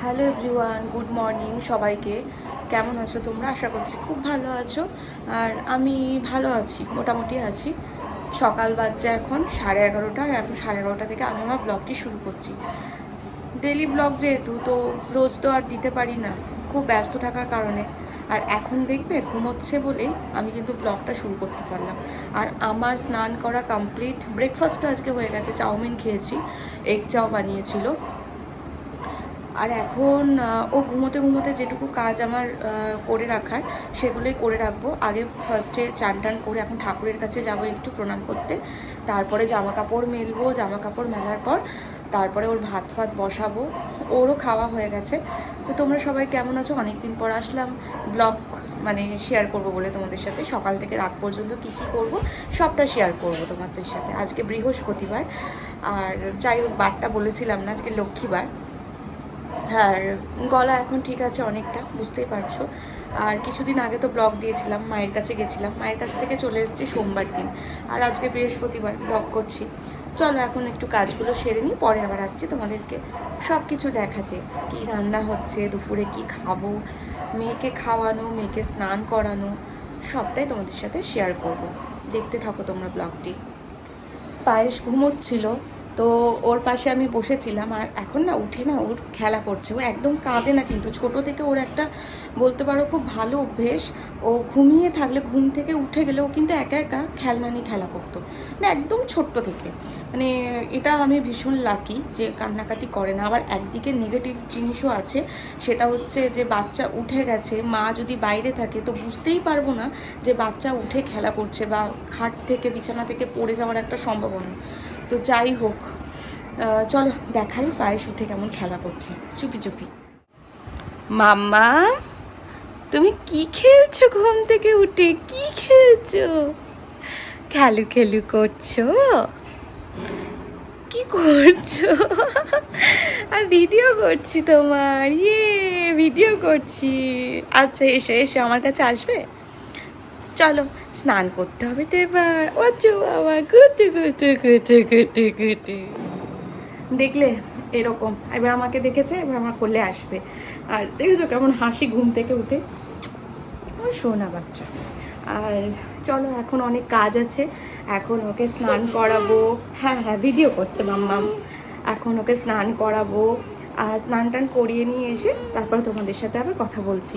Hello everyone good morning সবাইকে। কেমন আছো তোমরা? আশা করছি খুব ভালো আছো। আর আমি ভালো আছি, মোটামুটি আছি। সকাল বাজছে এখন সাড়ে এগারোটা আর এখন সাড়ে এগারোটা থেকে আমি আমার ব্লগটি শুরু করছি। ডেলি ব্লগ যেহেতু, তো রোজ তো আর দিতে পারি না। খুব ব্যস্ত থাকার কারণে। আর এখন দেখবে ঘুমোচ্ছে বলেই আমি কিন্তু ব্লগটা শুরু করতে পারলাম। আর আমার স্নান করা কমপ্লিট ব্রেকফাস্টও আজকে হয়ে গেছে, চাউমিন খেয়েছি এগ চাও বানিয়েছিল। আর এখন ও ঘুমোতে ঘুমোতে যেটুকু কাজ আমার করে রাখার সেগুলোই করে রাখব। আগে ফার্স্টে চান টান করে এখন ঠাকুরের কাছে যাব একটু প্রণাম করতে। তারপরে জামা কাপড় মেলবো জামা কাপড় মেলার পর তারপরে ওর ভাত ফাত বসাবো, ওরও খাওয়া হয়ে গেছে। তো তোমরা সবাই কেমন আছো? অনেকদিন পর আসলাম, ব্লগ মানে শেয়ার করব বলে তোমাদের সাথে। সকাল থেকে রাত পর্যন্ত কি কি করব, সবটা শেয়ার করব তোমাদের সাথে। আজকে বৃহস্পতিবার, আর যাই হোক, বারটা বলেছিলাম না, আজকে লক্ষ্মীবার। আর গলা এখন ঠিক আছে অনেকটা, বুঝতেই পারছ। আর কিছুদিন আগে তো ব্লগ দিয়েছিলাম, মায়ের কাছে গেছিলাম। মায়ের কাছ থেকে চলে এসেছি সোমবার দিন। আর আজকে বৃহস্পতিবার, ব্লগ করছি। চলো এখন একটু কাজগুলো সেরে নিই, পরে আবার আসছি তোমাদেরকে সব কিছু দেখাতে। কি রান্না হচ্ছে, দুপুরে কি খাব, মেয়েকে খাওয়ানো, মেয়েকে স্নান করানো, সবটাই তোমাদের সাথে শেয়ার করব। দেখতে থাকো তোমরা ব্লগটি পায়েস ঘুমোচ্ছিল তো ওর পাশে আমি বসেছিলাম আর এখন না উঠে না ওর খেলা করছে। ও একদম কাঁদে না কিন্তু। ছোট থেকে ওর একটা বলতে পারো খুব ভালো অভ্যেস। ও ঘুমিয়ে থাকলে, ঘুম থেকে উঠে গেলে ও কিন্তু একা একা খেলনা নিয়ে খেলা করতো। না একদম ছোট্ট থেকে। মানে এটা আমি ভীষণ লাকি যে কান্নাকাটি করে না। আবার একদিকে নেগেটিভ জিনিসও আছে। সেটা হচ্ছে যে বাচ্চা উঠে গেছে, মা যদি বাইরে থাকে তো বুঝতেই পারব না যে বাচ্চা উঠে খেলা করছে বা খাট থেকে, বিছানা থেকে পড়ে যাওয়ার একটা সম্ভাবনা। তো যাই হোক চলো দেখাই পায়েস উঠে কেমন খেলা করছে। চুপি চুপি। মাম্মা, তুমি কি খেলছো ঘুম থেকে উঠে? কি খেলছো? খেলু খেলু করছ? কি করছ? আমি ভিডিও করছি তোমার। ইয়ে ভিডিও করছি। আচ্ছা এসে এসে, আমার কাছে আসবে? চলো, স্নান করতে হবে তো এবার। বাবা দেখলে এরকম, এবার আমাকে দেখেছে, এবার আমার কোলে আসবে। আর দেখেছ কেমন হাসি ঘুম থেকে উঠে? সোনা বাচ্চা। আর চলো, এখন অনেক কাজ আছে। এখন ওকে স্নান করাবো। হ্যাঁ হ্যাঁ ভিডিও করছে মাম্মাম। এখন ওকে স্নান করাবো। আর স্নান টান করিয়ে নিয়ে এসে তারপর তোমাদের সাথে আবার কথা বলছি।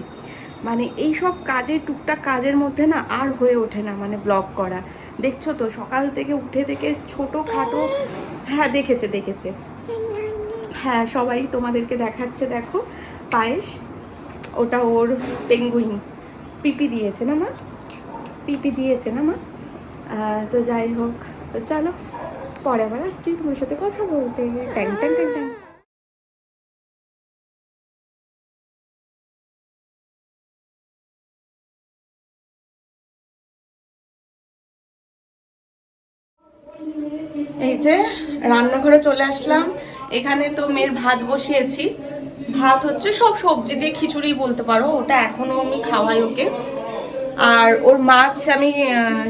মানে এই সব কাজের টুকটাক কাজের মধ্যে না আর হয়ে ওঠে না মানে ব্লগ করা। দেখছ তো, সকাল থেকে উঠে থেকে ছোট খাটো হ্যাঁ দেখেছে দেখেছে। হ্যাঁ সবাই তোমাদেরকে দেখাচ্ছে, দেখো। পায়েস, ওটা ওর পেঙ্গুইন। পিপি দিয়েছে না মা? পিপি দিয়েছে না মা? তো যাই হোক, তো চলো, পরে আবার আসছি তোমার সাথে কথা বলতে। ট্যাং ট্যাং এই যে রান্নাঘরে চলে আসলাম। এখানে তো মেয়ের ভাত বসিয়েছি। ভাত হচ্ছে সব সবজি দিয়ে খিচুড়ি বলতে পারো, ওটা এখনও আমি খাওয়াই ওকে। আর ওর মাছ, আমি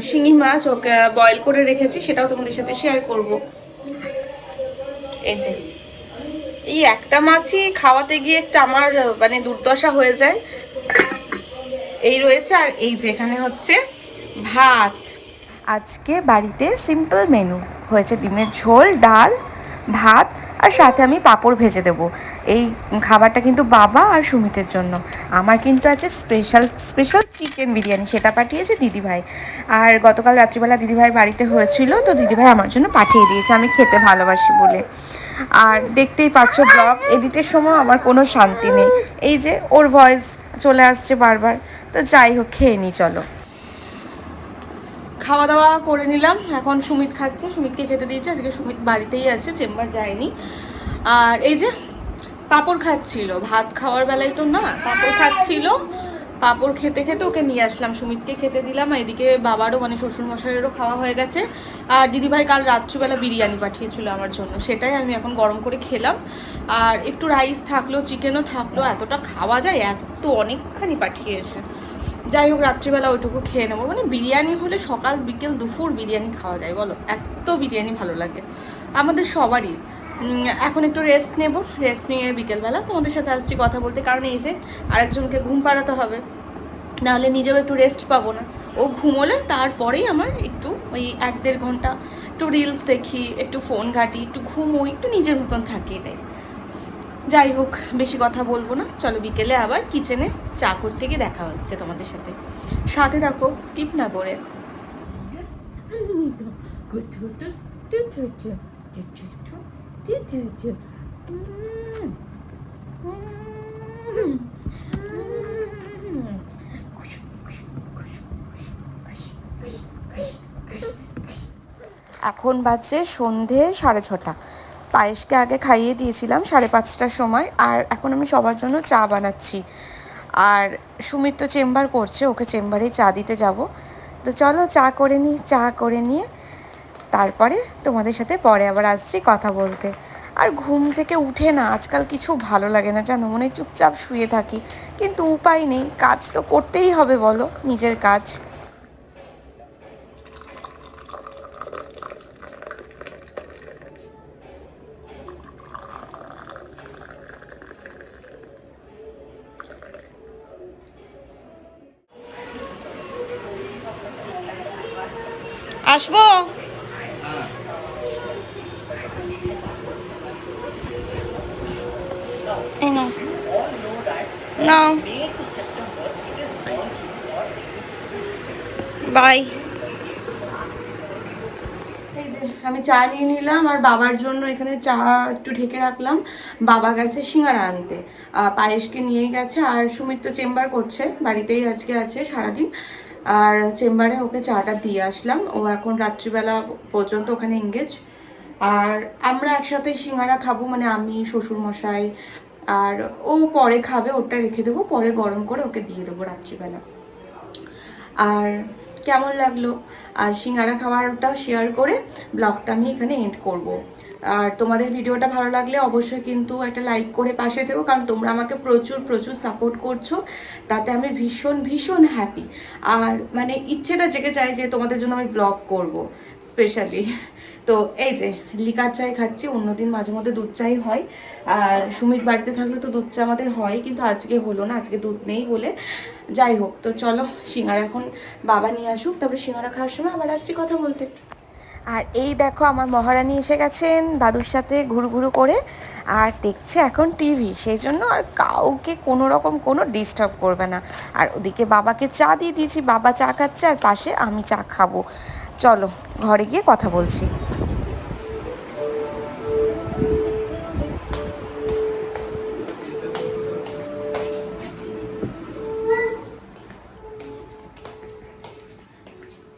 শিঙি মাছ ওকে বয়েল করে রেখেছি, সেটাও তোমাদের সাথে শেয়ার করব। এই যে, এই একটা মাছই খাওয়াতে গিয়ে একটা আমার মানে দুর্দশা হয়ে যায়। এই রয়েছে, আর এই যে এখানে হচ্ছে ভাত। আজকে বাড়িতে সিম্পল মেনু হয়েছে, ডিমের ঝোল, ডাল, ভাত, আর সাথে আমি পাঁপড় ভেজে দেবো। এই খাবারটা কিন্তু বাবা আর সুমিতের জন্য। আমার কিন্তু আছে স্পেশাল স্পেশাল চিকেন বিরিয়ানি, সেটা পাঠিয়েছে দিদিভাই। আর গতকাল রাত্রিবেলা দিদিভাই বাড়িতে হয়েছিল, তো দিদিভাই আমার জন্য পাঠিয়ে দিয়েছে, আমি খেতে ভালোবাসি বলে। আর দেখতেই পাচ্ছ ব্লগ এডিটের সময় আমার কোনো শান্তি নেই। এই যে ওর ভয়েস চলে আসছে বারবার, তো যাই হোক, খেয়ে নিই চলো। খাওয়া দাওয়া করে নিলাম। এখন সুমিত খাচ্ছে, সুমিতকে খেতে দিয়েছে। আজকে সুমিত বাড়িতেই আছে, চেম্বার যায়নি। আর এই যে পাপড় খাচ্ছিল, ভাত খাওয়ার বেলায় তো না, পাপড় খাচ্ছিল। পাপড় খেতে খেতে ওকে নিয়ে আসলাম, সুমিতকে খেতে দিলাম। এদিকে বাবারও মানে শ্বশুরমশাইয়েরও খাওয়া হয়ে গেছে। আর দিদিভাই কাল রাত্রিবেলা বিরিয়ানি পাঠিয়েছিল আমার জন্য। সেটাই আমি এখন গরম করে খেলাম। আর একটু রাইস থাকল, চিকেনও থাকল, এতটা খাওয়া যায়, এত অনেকখানি পাঠিয়েছে। যাই হোক, রাত্রিবেলা ওইটুকু খেয়ে নেব। মানে বিরিয়ানি হলে সকাল বিকেল দুপুর বিরিয়ানি খাওয়া যায়, বলো? এত বিরিয়ানি ভালো লাগে। আমাদের সবারই। এখন একটু রেস্ট নেব। রেস্ট নিয়ে বিকেলবেলা তোমাদের সাথে আসছি কথা বলতে। কারণ এই যে আরেকজনকে ঘুম পাড়াতে হবে, নাহলে নিজেও একটু রেস্ট পাবো না। ও ঘুমোলে তারপরেই আমার একটু ওই এক দেড় ঘণ্টা একটু রিলস দেখি, একটু ফোন ঘাঁটি, একটু ঘুমোই, একটু নিজের মতন থাকি এটাই। যাই হোক, বেশি কথা বলব না। চলো বিকেলে আবার কিচেনে চা করতে গিয়ে দেখা হচ্ছে তোমাদের সাথে। সাথে থাকো স্কিপ না করে। এখন বাজছে সন্ধে সাড়ে ছটা। পায়েসকে আগে খাইয়ে দিয়েছিলাম সাড়ে পাঁচটার সময়, আর এখন আমি সবার জন্য চা বানাচ্ছি। আর সুমিত তো চেম্বার করছে, ওকে চেম্বারেই চা দিতে যাব। তো চলো চা করে নিই চা করে নিয়ে তারপরে তোমাদের সাথে পরে আবার আসছি কথা বলতে। আর ঘুম থেকে উঠে না, আজকাল কিছু ভালো লাগে না, জানো? মনে চুপচাপ শুয়ে থাকি। কিন্তু উপায় নেই, কাজ তো করতেই হবে বলো, নিজের কাজ। আসব? এই আমি চা নিয়ে নিলাম, আর বাবার জন্য এখানে চা একটু ঢেকে রাখলাম। বাবা গেছে সিঙ্গারা আনতে। পায়েসকে নিয়ে গেছে, আর সুমিত তো চেম্বার করছে, বাড়িতেই আজকে আছে সারাদিন। আর চেম্বারে ওকে চাটা দিয়ে আসলাম। ও এখন রাত্রিবেলা পর্যন্ত ওখানে এঙ্গেজ আর আমরা একসাথে সিঙ্গারা খাব মানে আমি শ্বশুর মশাই আর ও পরে খাবে ওটা রেখে দেবো, পরে গরম করে ওকে দিয়ে দেবো রাত্রিবেলা। আর কেমন লাগল? আর সিঙ্গারা খাবারটাও শেয়ার করে ব্লগটা আমি এখানে এন্ড করব। আর তোমাদের ভিডিওটা ভালো লাগলে অবশ্যই কিন্তু একটা লাইক করে পাশে থেকো, কারণ তোমরা আমাকে প্রচুর প্রচুর সাপোর্ট করছ। তাতে আমি ভীষণ ভীষণ হ্যাপি আর মানে ইচ্ছেটা জেগে চাই যে তোমাদের জন্য আমি ব্লগ করব স্পেশালি তো এই যে, লিকার চাই খাচ্ছি অন্যদিন মাঝে মধ্যে দুধ চাই হয়। আর সুমিত বাড়িতে থাকলে তো দুধ চা আমাদের হয়, কিন্তু আজকে হলো না, আজকে দুধ নেই বলে। যাই হোক, তো চলো, সিঙ্গারা এখন বাবা নিয়ে আসুক, তারপরে সিঙ্গারা খাওয়ার সময় আবার আসছি কথা বলতে। আর এই দেখো, আমার মহারানী এসে গেছেন, দাদুর সাথে ঘুরু ঘুরু করে। আর দেখছে এখন টিভি, সেই জন্য আর কাউকে কোনো রকম কোনো ডিস্টার্ব করবে না। আর ওদিকে বাবাকে চা দিয়ে দিয়েছি, বাবা চা খাচ্ছে, আর পাশে আমি চা খাব। চলো, ঘরে গিয়ে কথা বলছি।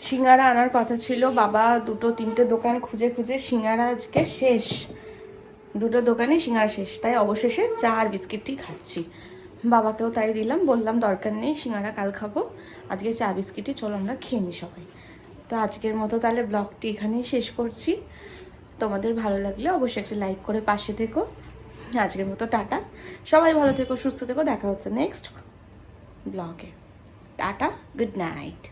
সিঙ্গারা আনার কথা ছিল। বাবা দুটো, তিনটে দোকান খুঁজে খুঁজে সিঙ্গারা আজকে শেষ। দুটো দোকানে সিঙ্গারা শেষ। তাই অবশেষে চা আর বিস্কিটটি খাচ্ছি। বাবাকেও তাই দিলাম, বললাম দরকার নেই, সিঙ্গারা কাল খাব। আজকে চা বিস্কিটই চলো আমরা খেয়ে নিই সবাই। তো আজকের মতো তাহলে ব্লগটি এখানেই শেষ করছি। তোমাদের ভালো লাগলে অবশ্যই একটা লাইক করে পাশে থেকো। আজকের মতো টাটা। সবাই ভালো থেকো, সুস্থ থেকো। দেখা হচ্ছে নেক্সট ব্লগে টাটা গুড নাইট